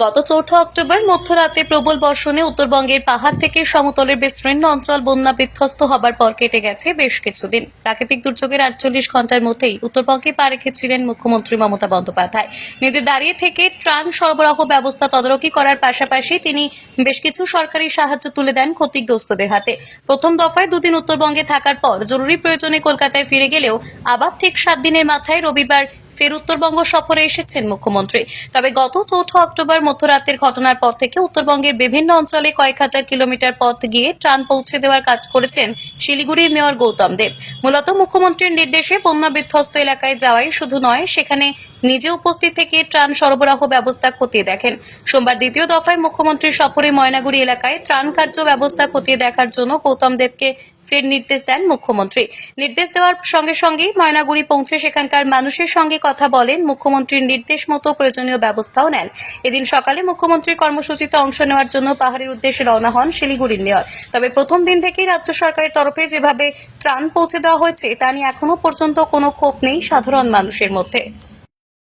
গত চৌঠা অক্টোবর মধ্যরাতে প্রবল বর্ষণে উত্তরবঙ্গের পাহাড় থেকে সমতলের বিস্তীর্ণ অঞ্চল বন্যা বিধ্বস্ত হবার পর কেটে গেছে বেশ কিছুদিন। প্রাকৃতিক দুর্যোগের আটচল্লিশ ঘণ্টার মধ্যেই উত্তরবঙ্গে পা রেখেছিলেন মুখ্যমন্ত্রী মমতা বন্দ্যোপাধ্যায়। নিজে দাঁড়িয়ে থেকে ত্রাণ সরবরাহ ব্যবস্থা তদারকি করার পাশাপাশি তিনি বেশ কিছু সরকারি সাহায্য তুলে দেন ক্ষতিগ্রস্তদের হাতে। প্রথম দফায় দুদিন উত্তরবঙ্গে থাকার পর জরুরি প্রয়োজনে কলকাতায় ফিরে গেলেও আবার ঠিক সাত দিনের মাথায় রবিবার ফের উত্তরবঙ্গ সফরে এসেছেন মুখ্যমন্ত্রী। তবে গত চৌঠা অক্টোবর মধ্যরাতের ঘটনার পর থেকে উত্তরবঙ্গের বিভিন্ন অঞ্চলে কয়েক হাজার কিলোমিটার পথ গিয়ে ত্রাণ পৌঁছে দেওয়ার কাজ করেছেন শিলিগুড়ির মেয়র গৌতম দেব। মূলত মুখ্যমন্ত্রীর নির্দেশে বন্যা বিধ্বস্ত এলাকায় যাওয়াই শুধু নয়, সেখানে নিজে উপস্থিত থেকে ত্রাণ সরবরাহ ব্যবস্থা খতিয়ে দেখেন। সোমবার দ্বিতীয় দফায় মুখ্যমন্ত্রীর সফরে ময়নাগুড়ি এলাকায় ত্রাণ কার্য ব্যবস্থা খতিয়ে দেখার জন্য গৌতম দেবকে ফের নির্দেশ দেন মুখ্যমন্ত্রী। নির্দেশ দেওয়ার সঙ্গে সঙ্গেই ময়নাগুড়ি পৌঁছে সেখানকার মানুষের সঙ্গে কথা বলেন মুখ্যমন্ত্রীর নির্দেশ মতো প্রয়োজনীয় ব্যবস্থাও নেন। এদিন সকালে মুখ্যমন্ত্রীর কর্মসূচিতে অংশ নেওয়ার জন্য পাহাড়ের উদ্দেশ্যে রওনা হন শিলিগুড়ির মেয়র। তবে প্রথম দিন থেকেই রাজ্য সরকারের তরফে যেভাবে ত্রাণ পৌঁছে দেওয়া হয়েছে, তা নিয়ে এখনও পর্যন্ত কোনো ক্ষোভ নেই সাধারণ মানুষের মধ্যে।